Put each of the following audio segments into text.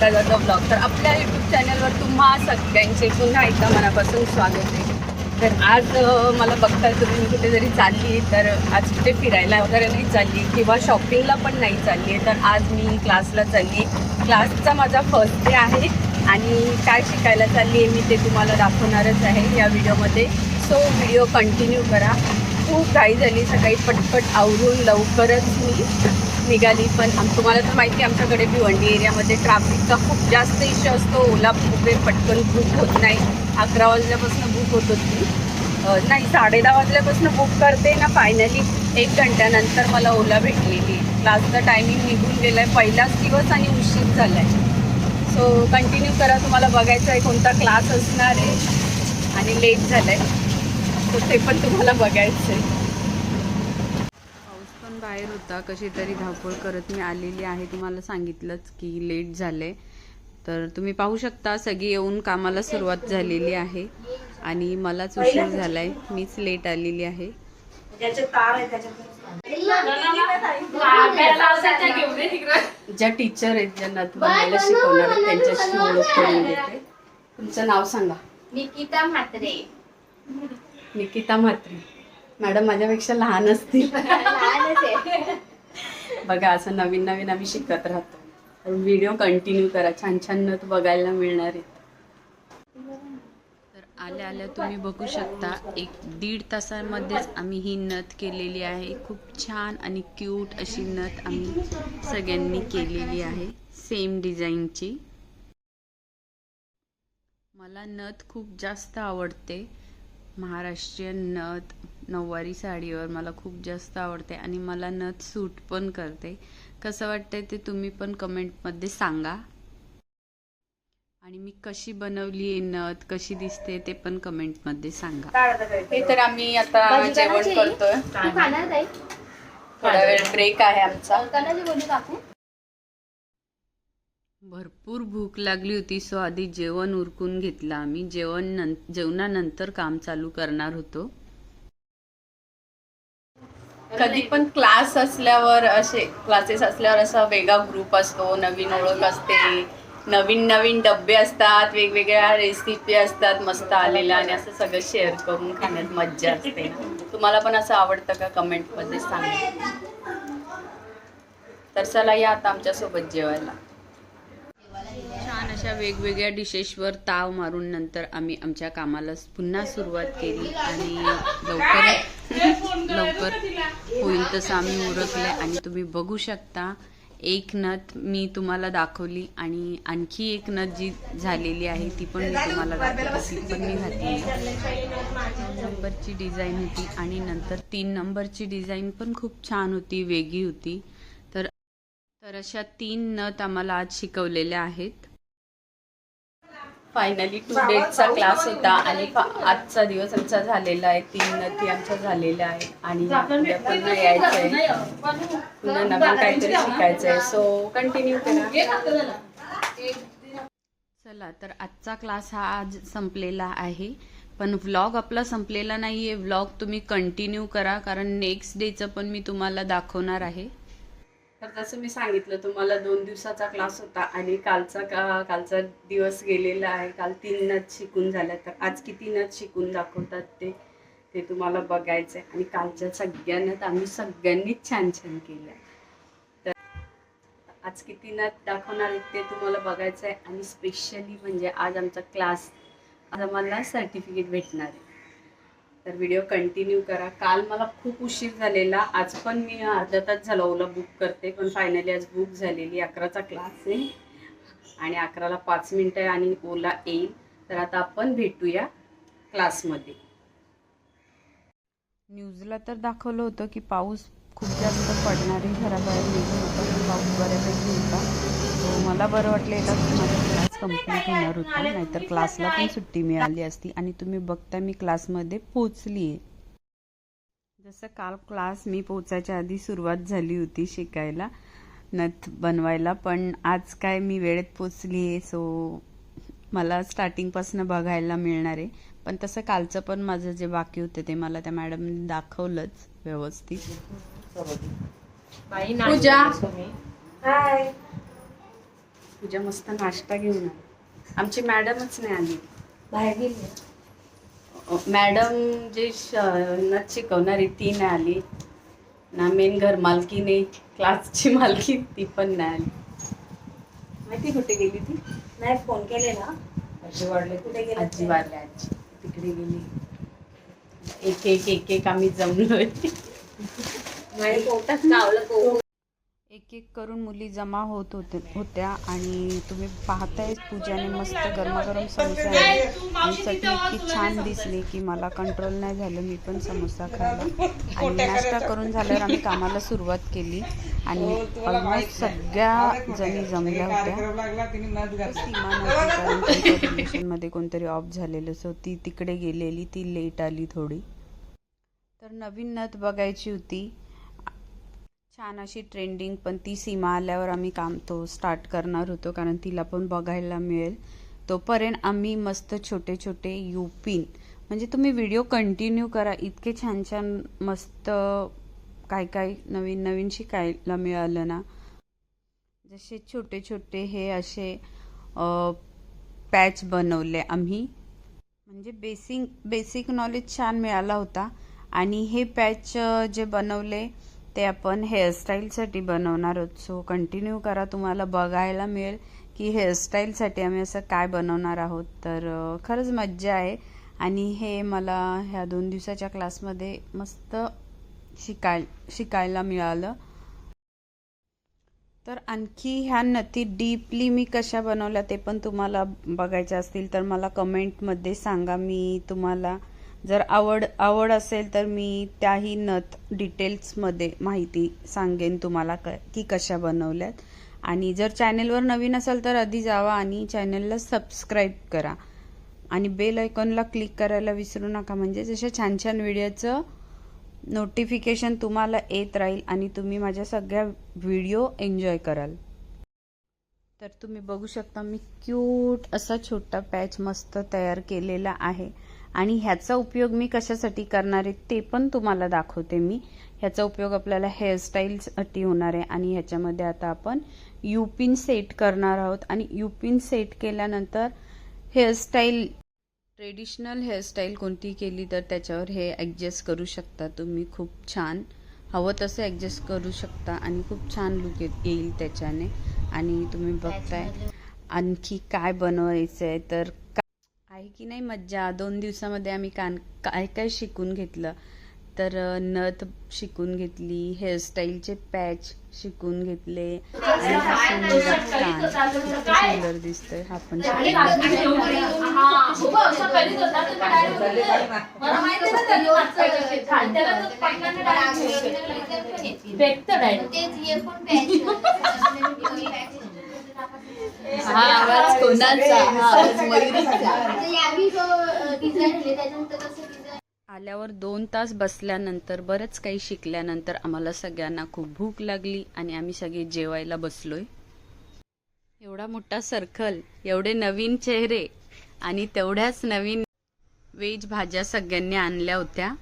YouTube channel Jadhav blog तर आपल्या YouTube चॅनलवर तुम्हा सगळ्यांचे पुन्हा एकदा मनापासून स्वागत आहे. तर आज मला बघताय तुम्ही कुठे जरी चालली तर आज कुठे फिरायला वगैरे नाही चालली किंवा शॉपिंगला पण नाही चालली आहे. तर आज मी क्लासला चालली. आहे क्लासचा माझा फर्स्ट डे आहे आणि काय शिकायला चालली आहे मी ते तुम्हाला दाखवणारच आहे या व्हिडिओमध्ये. सो व्हिडिओ कंटिन्यू करा. खूप घाई झाली सकाळी पटपट आवरून लवकरच मी निघाली पण आम तुम्हाला तर माहिती आहे आमच्याकडे भिवंडी एरियामध्ये ट्रॅफिकचा खूप जास्त इश्यू असतो. ओला उबेर पटकन बुक होत नाही. अकरा वाजल्यापासून बुक होत होती. नाही साडे दहा वाजल्यापासून बुक करते ना. फायनली एक घंट्यानंतर मला ओला भेटलेली. क्लासचा टायमिंग निघून गेला आहे पहिलाच दिवस आणि उशीर झाला आहे सो कंटिन्यू करा. तुम्हाला बघायचं आहे कोणता क्लास असणार आहे. आणि लेट झाला आहे सो ते पण तुम्हाला बघायचं आहे बाहेर होता कशी तरी धावपळ करत मी आलेली आहे. तुम्हाला सांगितलंच की लेट झाले. तर तुम्ही पाहू शकता सगळी येऊन कामाला सुरुवात झालेली आहे. आणि मलाच उशीर झालाय. मीच लेट आलेली आहे. ज्या टीचर आहेत ज्यांना बनवायला शिकवणार त्यांच्याशी ओळख करून देते. तुमचं नाव सांगा. निकिता म्हात्रे. निकिता म्हात्रे. मॅडम माझ्यापेक्षा लहान असतील. लहानच आहे. बघा असं नवीन नवीन आम्ही शिकत राहतो. तर व्हिडिओ कंटिन्यू करा. छान छान नथ बघायला मिळणार आहेत. तर आल्या आल्या तुम्ही बघू शकता एक दीड तासामध्येच आम्ही ही नथ केलेली आहे. खूप छान आणि क्यूट अशी नथ आम्ही सगळ्यांनी केलेली आहे सेम डिझाईनची मला नथ खूप जास्त आवडते. महाराष्ट्रीयन नथ नऊवारी साडीवर मला खूप जास्त आवडते आणि मला नथ सूट पण करते. कसं वाटतंय ते तुम्ही पण कमेंटमध्ये सांगा. आणि मी कशी बनवली आहे नथ कशी दिसते ते पण कमेंटमध्ये सांगा. हे तर आम्ही आता जेवण? करतोय. थोडा वेळ ब्रेक आहे आमचा. काकू भरपूर भूक लागली होती सो आधी जेवण उरकून घेतलं आम्ही. जेवण नं जेवणानंतर काम चालू करणार होतो. कधी पण क्लास असल्यावर असे क्लासेस असल्यावर असा वेगळा ग्रुप असतो नवीन ओळख असते नवीन नवीन डबे असतात वेगवेगळ्या रेसिपी असतात मस्त आलेल्या आणि असं सगळं शेअर करून खाण्यात मज्जा असते. तुम्हाला पण असं आवडतं का कमेंटमध्ये सांगा. तर चला या आता आमच्यासोबत जेवायला. छान अशा वेगवेगळ्या डिशेसवर ताव मारून नंतर आम्ही आमच्या कामाला पुन्हा सुरुवात केली आणि लवकर लवकर होईल तसं आम्ही उरकले आणि तुम्ही बघू शकता एक नथ मी तुम्हाला दाखवली आणि आणखी एक नथ जी झालेली आहे ती पण मी तुम्हाला दाखवली ती पण मी घातली. नंबरची डिझाईन होती आणि नंतर तीन नंबरची डिझाईन पण खूप छान होती वेगळी होती. तर अशा तीन नथ आम्हाला आज शिकवलेल्या आहेत. फायनली टू डेजचा क्लास होता आणि आजचा दिवस आमचा झालेला आहे. तीन नथी आमच्या झालेल्या आहेत. आणि पुन्हा यायचं आहे. पुन्हा नवीन काहीतरी शिकायचं आहे सो कंटिन्यू करा. चला तर आजचा क्लास हा आज संपलेला आहे. पण व्लॉग आपला संपलेला नाही आहे व्लॉग तुम्ही कंटिन्यू करा. कारण नेक्स्ट डेचं पण मी तुम्हाला दाखवणार आहे. तर जसं मी सांगितलं तुम्हाला दोन दिवसाचा क्लास होता आणि कालचा का कालचा दिवस गेलेला आहे. काल तीन नच शिकून झाल्या. तर आज किती नच शिकून दाखवतात ते ते तुम्हाला बघायचं आहे आणि कालच्या सगळ्यांना आम्ही सगळ्यांनीच छान छान केलं तर आज किती नच दाखवणार ते तुम्हाला बघायचं आहे आणि स्पेशली म्हणजे आज आमचा क्लास आज आम्हाला सर्टिफिकेट भेटणार आहे. तर व्हिडिओ कंटिन्यू करा. काल मला खूप उशीर झालेला. आज पण मी अर्धा तास झाला ओला बुक करते पण फायनली आज बुक झालेली. अकराचा क्लास आहे. आणि अकराला पाच मिनटं आहे आणि ओला येईल. तर आता आपण भेटूया क्लासमध्ये न्यूजला तर दाखवलं होतं की पाऊस खूप जास्त पडणार आहे. घराबाहेर निघून होता पाऊस बऱ्यापैकी होता. मला बरं वाटलं कंप्लीट होणार होता नाहीतर क्लासला पण सुट्टी मिळाली असती आणि तुम्ही बघता मी क्लासमध्ये पोचली आहे. जसं काल क्लास मी पोचायच्या आधी सुरुवात झाली होती शिकायला नथ बनवायला पण आज काय मी वेळेत पोचली आहे सो मला स्टार्टिंगपासून बघायला मिळणार आहे. पण तसं कालचं पण माझं जे बाकी होतं ते मला त्या मॅडमने दाखवलंच व्यवस्थित. पूजा. हाय पूजा मस्त नाश्ता घेऊन आली. आमची मॅडमच नाही आली. बाहेर गेली. मॅडम जे नथ शिकवणारी ती नाही आली. ना मेन घर मालकी नाही क्लासची मालकी ती पण नाही आली. माहिती कुठे गेली ती? नाही फोन केले ना आजी वाढले. कुठे गेले? आजी वारली आजी. तिकडे गेली. एक एक एक एक आम्ही जमलोय. पोटात पोट एक एक करून मुली जमा होत होते होत्या आणि तुम्ही पाहताय पूजाने मस्त गरमागरम समोसे आणि चटणी इतकी छान दिसली की मला कंट्रोल नाही झालं मी पण समोसा खाल्ला. आणि नाश्ता करून झाल्यावर आम्ही कामाला सुरुवात केली. आणि ऑलमोस्ट सगळ्या जणी जमल्या होत्या. रिलेशनमध्ये कोणतरी ऑफ झालेलं. सो ती तिकडे गेलेली ती लेट आली थोडी. तर नवीन नथ बघायची होती. छान अशी ट्रेंडिंग पण ती सीमा आल्यावर आम्ही काम तो स्टार्ट करणार होतो कारण तिला पण बघायला मिळेल. तोपर्यंत आम्ही मस्त छोटे छोटे युपिन म्हणजे तुम्ही व्हिडिओ कंटिन्यू करा इतके छान छान मस्त काय काय नवीन नवीन शिकायला मिळालं ना. जसे छोटे छोटे हे असे पॅच बनवले आम्ही. म्हणजे बेसिक बेसिक नॉलेज छान मिळाला होता. आणि हे पॅच जे बनवले ते आपण हेअरस्टाईलसाठी बनवणार आहोत. सो कंटिन्यू करा. तुम्हाला बघायला मिळेल की हेअरस्टाईलसाठी आम्ही असं काय बनवणार आहोत. तर खरंच मज्जा आहे. आणि हे मला ह्या दोन दिवसाच्या क्लासमध्ये मस्त शिकाय शिकायला मिळालं. तर आणखी ह्या नथी डीपली मी कशा बनवल्या ते पण तुम्हाला बघायच्या असतील तर मला कमेंटमध्ये सांगा. मी तुम्हाला जर आवड आवड असेल तर मी त्याही नथ डिटेल्समध्ये माहिती सांगेन तुम्हाला क की कशा बनवल्यात. आणि जर चॅनेलवर नवीन असाल तर आधी जावा आणि चॅनेलला सबस्क्राईब करा. आणि बेल आयकॉनला क्लिक करायला विसरू नका. म्हणजे जशा छान छान व्हिडिओचं नोटिफिकेशन तुम्हाला येत राहील आणि तुम्ही माझ्या सगळ्या व्हिडिओ एन्जॉय कराल. तर तुम्ही बघू शकता मी क्यूट असा छोटा पॅच मस्त तयार केलेला आहे. आणि ह्याचा उपयोग मी कशासाठी करणार आहे ते पण तुम्हाला दाखवते मी. ह्याचा उपयोग आपल्याला हेअरस्टाईलसाठी होणार आहे आणि ह्याच्यामध्ये आता आपण युपिन सेट करणार आहोत. आणि युपिन सेट केल्यानंतर हेअरस्टाईल ट्रेडिशनल हेअरस्टाईल कोणती केली तर त्याच्यावर हे ॲडजस्ट करू शकता तुम्ही. खूप छान. हवं तसं ॲडजस्ट करू शकता आणि खूप छान लुक येईल त्याच्याने. आणि तुम्ही बघताय आणखी काय बनवायचं आहे तर का नाही मज्जा. दोन दिवसामध्ये आम्ही कान काय काय शिकून घेतलं. तर नथ शिकून घेतली हेअरस्टाईलचे पॅच शिकून घेतले. आणि हा सुंदर कान. किती सुंदर दिसतोय. हा पण. हा आवाज कोणाचा? हा आवाज मयुरीचा. आल्यावर दोन तास बसल्यानंतर बरंच काही शिकल्यानंतर आम्हाला सगळ्यांना खूप भूक लागली आणि आम्ही सगळे जेवायला बसलोय. एवढा मोठा सर्कल एवढे नवीन चेहरे आणि तेवढ्याच नवीन वेज भाज्या सगळ्यांनी आणल्या होत्या.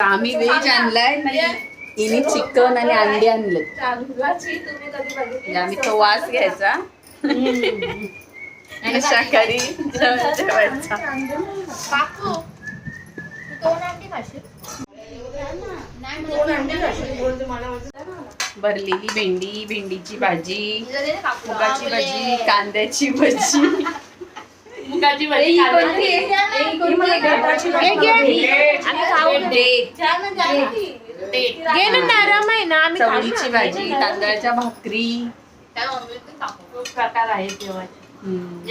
आम्ही व्हेज आणलाय हिने चिकन आणि अंडी आणले. म्हणजे आम्ही तो वास घ्यायचा. आणि शाकाहारी जेवण जेवायचा. भरलेली भेंडी भेंडीची भाजी मुगाची भाजी कांद्याची भजी. मुगाची भाजी चवळीची भाजी तांदळाच्या भाकरी. हम्म.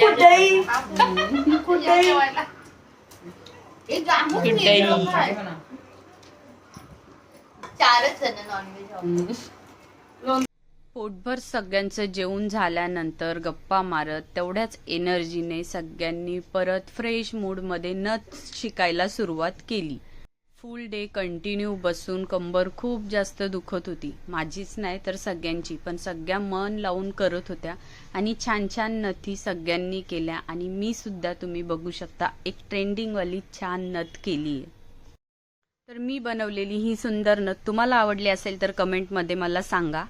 चारच जण नॉनव्हेज पोटभर सगळ्यांचं जेवण झाल्यानंतर गप्पा मारत तेवढ्याच एनर्जीने सगळ्यांनी परत फ्रेश मूडमध्ये नथ शिकायला सुरुवात केली. फुल डे कंटिन्यू बसून कंबर खूप जास्त दुखत होती. माझीच नाही तर सगळ्यांची पण सगळ्या मन लावून करत होत्या आणि छान छान नथी सगळ्यांनी केल्या आणि मी सुद्धा तुम्ही बघू शकता एक ट्रेंडिंगवाली छान नथ केली आहे. तर मी बनवलेली ही सुंदर नथ तुम्हाला आवडली असेल तर कमेंटमध्ये मला सांगा.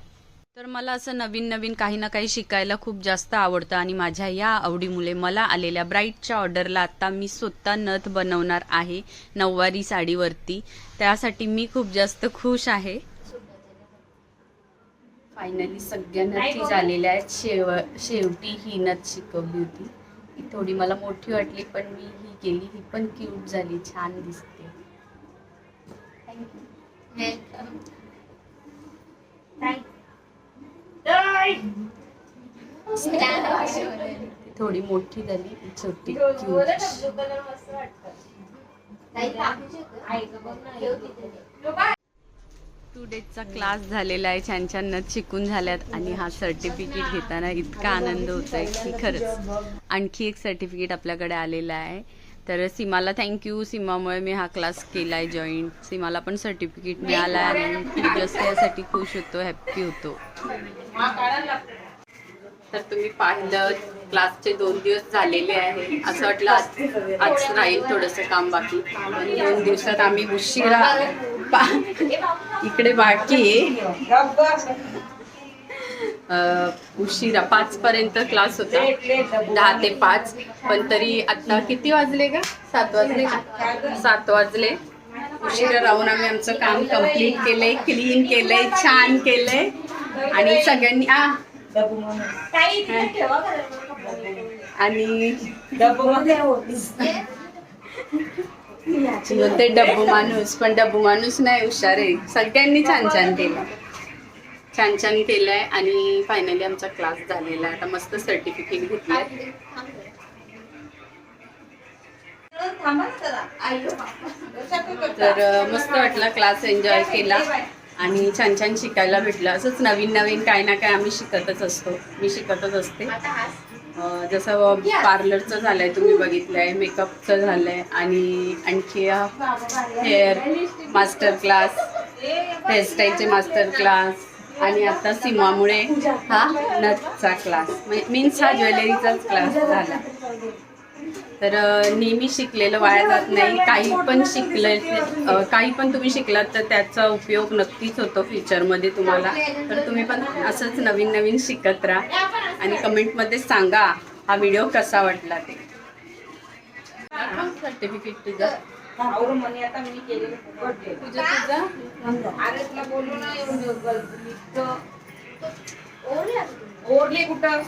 तर मला असं नवीन नवीन काही ना काही शिकायला खूप जास्त आवडतं आणि माझ्या या आवडीमुळे मला आलेल्या ब्राईटच्या ऑर्डरला आता मी स्वतः नथ बनवणार आहे नऊवारी साडीवरती. त्यासाठी मी खूप जास्त खुश आहे. फायनली सगळ्या नथी झालेल्या आहेत शेव शेवटी ही नथ शिकवली होती. ही थोडी मला मोठी वाटली पण मी ही केली. ही पण क्यूट झाली. छान दिसते. ती थोडी मोठी झाली छोटी टू डेजचा क्लास झालेला आहे छान छान नथ शिकून झाल्यात आणि हा सर्टिफिकेट घेताना इतका आनंद होत आहे की खरंच. आणखी एक सर्टिफिकेट आपल्याकडे आलेला आहे. तर सीमाला थँक्यू सीमामुळे मी हा क्लास केला आहे जॉईन सीमाला पण सर्टिफिकेट मिळालं आहे आणि खूप जास्त यासाठी खुश होतो हॅप्पी होतो. तर तुम्ही पाहिलं क्लासचे दोन दिवस झालेले आहे. असं वाटलं आज आज राहील थोडंसं काम बाकी. दोन दिवसात आम्ही उशिरा इकडे बाकी. आहे उशिरा पाच पर्यंत क्लास होता. दहा ते पाच. पण तरी आता किती वाजले का सात वाजले सात वाजले. उशिरा राहून आम्ही आमचं काम कंप्लीट केलंय क्लीन केलंय छान केलंय. आणि सगळ्यांनी आ. आणि ते डब्बू माणूस पण डब्बू माणूस नाही हुशार आहे. सगळ्यांनी छान छान केलं. छान छान केलं आहे आणि फायनली आमचा क्लास झालेला आहे. आता मस्त सर्टिफिकेट घेतलं आहे. तर मस्त वाटला क्लास एन्जॉय केला आणि छान छान शिकायला भेटलं. असंच नवीन नवीन काय ना काय आम्ही शिकतच असतो. मी शिकतच असते. जसं पार्लरचं झालंय तुम्ही बघितलंय मेकअपचं झालंय आणि आणखी हेअर मास्टर क्लास हेअरस्टाईलचे मास्टर क्लास आणि आता सीमामुळे हा नथचा क्लास मीन्स म्हणजे हा ज्वेलरीचाच क्लास झाला. तर नेहमी शिकलेलं वाया जात नाही. काही पण शिकलं काही पण तुम्ही शिकलात तर त्याचा उपयोग नक्कीच होतो फ्युचरमध्ये तुम्हाला. तर तुम्ही पण असंच नवीन नवीन शिकत राहा. आणि कमेंटमध्ये सांगा हा व्हिडिओ कसा वाटला ते. सर्टिफिकेट तुझं? आवरून म्हणे आता मी केलेलं फुकट तुझं तुझं बोललो ना एवढं ओरले कुठं?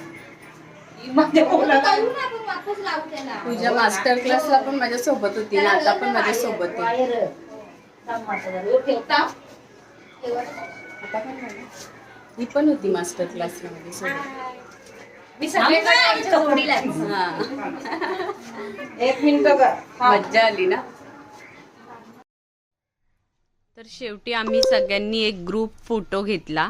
तुझ्या मास्टर क्लासला पण माझ्या सोबत होती ना आता पण माझ्या सोबत आहे आता पण नाही. ही पण होती मास्टर क्लासला माझ्या सोबत मी एक मिनिट मज्जा आली ना? तर शेवटी आम्ही सगळ्यांनी एक ग्रुप फोटो घेतला.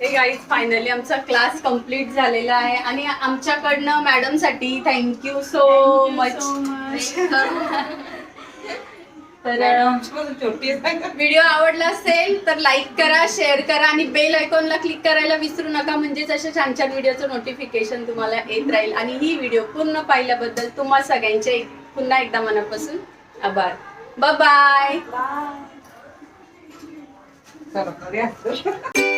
हे गाईज फायनली आमचा क्लास कंप्लीट झालेला आहे आणि आमच्याकडनं मॅडमसाठी थँक्यू सो मच तर व्हिडिओ आवडला असेल तर लाईक करा शेअर करा आणि बेल आयकॉनला क्लिक करायला विसरू नका. म्हणजेच अशा छान छान व्हिडिओचं नोटिफिकेशन तुम्हाला येत राहील. आणि ही व्हिडिओ पूर्ण पाहिल्याबद्दल तुम्हा सगळ्यांचे पुन्हा एकदा मनापासून आभार. बाय पर्याय.